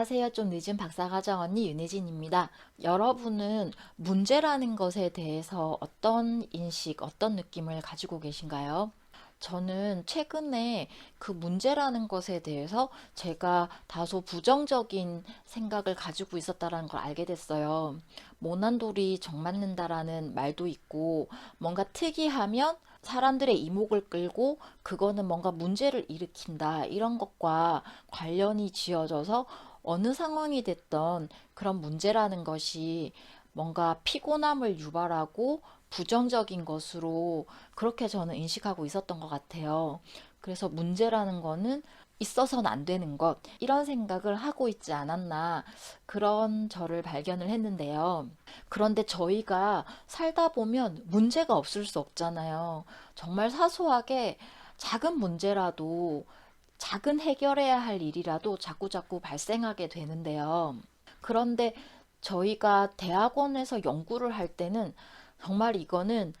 안녕하세요. 좀 늦은 박사과정 언니 윤혜진입니다. 여러분은 문제라는 것에 대해서 어떤 인식, 어떤 느낌을 가지고 계신가요? 저는 최근에 그 문제라는 것에 대해서 제가 다소 부정적인 생각을 가지고 있었다는 걸 알게 됐어요. 모난 돌이 정 맞는다라는 말도 있고, 뭔가 특이하면 사람들의 이목을 끌고 그거는 뭔가 문제를 일으킨다. 이런 것과 관련이 지어져서 어느 상황이 됐던 그런 문제라는 것이 뭔가 피곤함을 유발하고 부정적인 것으로 그렇게 저는 인식하고 있었던 것 같아요. 그래서 문제라는 거는 있어서는 안 되는 것, 이런 생각을 하고 있지 않았나, 그런 저를 발견을 했는데요. 그런데 저희가 살다 보면 문제가 없을 수 없잖아요. 정말 사소하게 작은 문제라도 작은 해결해야 할 일이라도 자꾸자꾸 발생하게 되는데요. 그런데 저희가 대학원에서 연구를 할 때는 정말 이거는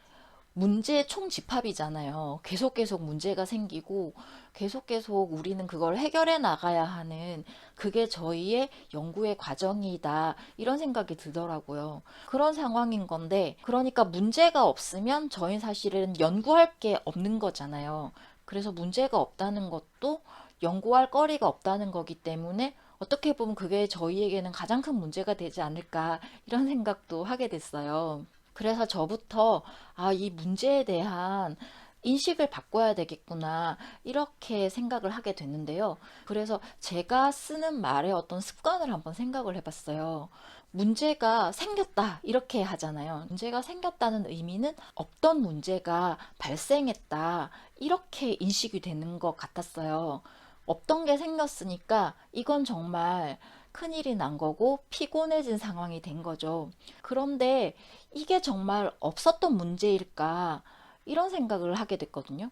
문제의 총집합이잖아요. 계속 계속 문제가 생기고 계속 계속 우리는 그걸 해결해 나가야 하는 그게 저희의 연구의 과정이다. 이런 생각이 들더라고요. 그런 상황인 건데, 그러니까 문제가 없으면 저희 사실은 연구할 게 없는 거잖아요. 그래서 문제가 없다는 것도 연구할 거리가 없다는 거기 때문에 어떻게 보면 그게 저희에게는 가장 큰 문제가 되지 않을까 이런 생각도 하게 됐어요. 그래서 저부터 아, 이 문제에 대한 인식을 바꿔야 되겠구나 이렇게 생각을 하게 됐는데요. 그래서 제가 쓰는 말의 어떤 습관을 한번 생각을 해봤어요. 문제가 생겼다 이렇게 하잖아요. 문제가 생겼다는 의미는 없던 문제가 발생했다 이렇게 인식이 되는 것 같았어요. 없던 게 생겼으니까 이건 정말 큰일이 난 거고 피곤해진 상황이 된 거죠. 그런데 이게 정말 없었던 문제일까? 이런 생각을 하게 됐거든요.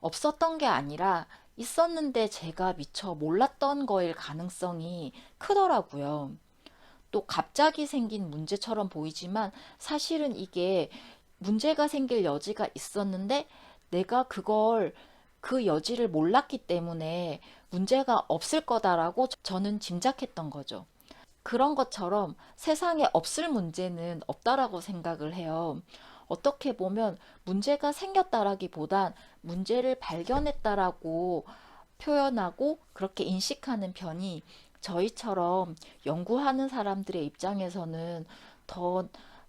없었던 게 아니라 있었는데 제가 미처 몰랐던 거일 가능성이 크더라고요. 또 갑자기 생긴 문제처럼 보이지만 사실은 이게 문제가 생길 여지가 있었는데 내가 그걸 그 여지를 몰랐기 때문에 문제가 없을 거다라고 저는 짐작했던 거죠. 그런 것처럼 세상에 없을 문제는 없다라고 생각을 해요. 어떻게 보면 문제가 생겼다라기보단 문제를 발견했다라고 표현하고 그렇게 인식하는 편이 저희처럼 연구하는 사람들의 입장에서는 더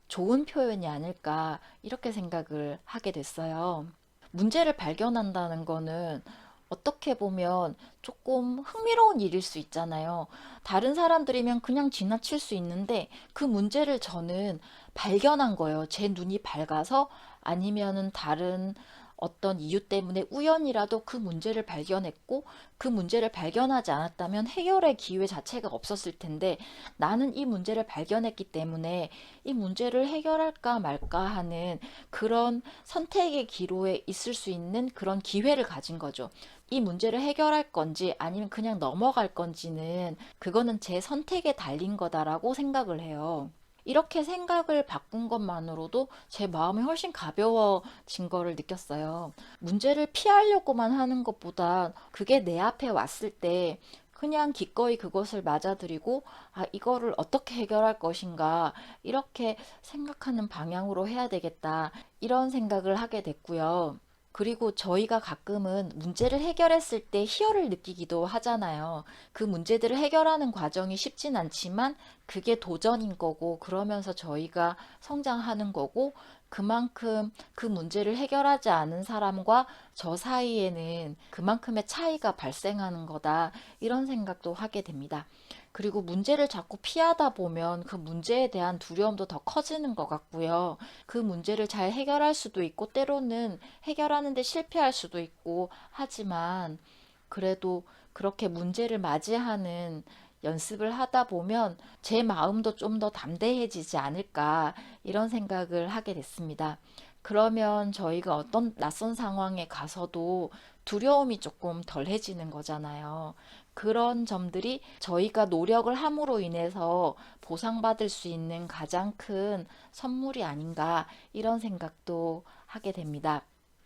좋은 표현이 아닐까 이렇게 생각을 하게 됐어요. 문제를 발견한다는 거는 어떻게 보면 조금 흥미로운 일일 수 있잖아요. 다른 사람들이면 그냥 지나칠 수 있는데 그 문제를 저는 발견한 거예요. 제 눈이 밝아서 아니면은 다른 어떤 이유 때문에 우연이라도 그 문제를 발견했고 그 문제를 발견하지 않았다면 해결의 기회 자체가 없었을 텐데 나는 이 문제를 발견했기 때문에 이 문제를 해결할까 말까 하는 그런 선택의 기로에 있을 수 있는 그런 기회를 가진 거죠. 이 문제를 해결할 건지 아니면 그냥 넘어갈 건지는 그거는 제 선택에 달린 거다라고 생각을 해요. 이렇게 생각을 바꾼 것만으로도 제 마음이 훨씬 가벼워진 거를 느꼈어요. 문제를 피하려고만 하는 것보다 그게 내 앞에 왔을 때 그냥 기꺼이 그것을 맞아들이고, 아, 이거를 어떻게 해결할 것인가, 이렇게 생각하는 방향으로 해야 되겠다, 이런 생각을 하게 됐고요. 그리고 저희가 가끔은 문제를 해결했을 때 희열을 느끼기도 하잖아요. 그 문제들을 해결하는 과정이 쉽진 않지만 그게 도전인 거고 그러면서 저희가 성장하는 거고 그만큼 그 문제를 해결하지 않은 사람과 저 사이에는 그만큼의 차이가 발생하는 거다. 이런 생각도 하게 됩니다. 그리고 문제를 자꾸 피하다 보면 그 문제에 대한 두려움도 더 커지는 것 같고요. 그 문제를 잘 해결할 수도 있고, 때로는 해결하는데 실패할 수도 있고, 하지만 그래도 그렇게 문제를 맞이하는 연습을 하다 보면 제 마음도 좀 더 담대해지지 않을까, 이런 생각을 하게 됐습니다. 그러면 저희가 어떤 낯선 상황에 가서도 두려움이 조금 덜해지는 거잖아요. 그런 점들이 저희가 노력을 함으로 인해서 보상받을 수 있는 가장 큰 선물이 아닌가 이런 생각도 하게 됩니다.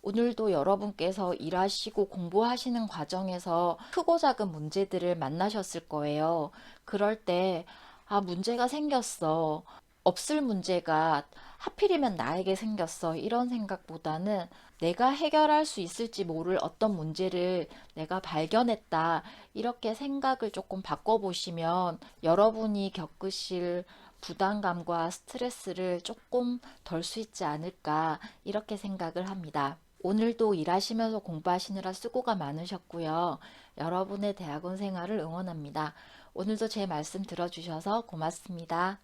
오늘도 여러분께서 일하시고 공부하시는 과정에서 크고 작은 문제들을 만나셨을 거예요. 그럴 때, 아, 문제가 생겼어. 없을 문제가 하필이면 나에게 생겼어. 이런 생각보다는 내가 해결할 수 있을지 모를 어떤 문제를 내가 발견했다. 이렇게 생각을 조금 바꿔보시면 여러분이 겪으실 부담감과 스트레스를 조금 덜 수 있지 않을까. 이렇게 생각을 합니다. 오늘도 일하시면서 공부하시느라 수고가 많으셨고요. 여러분의 대학원 생활을 응원합니다. 오늘도 제 말씀 들어주셔서 고맙습니다.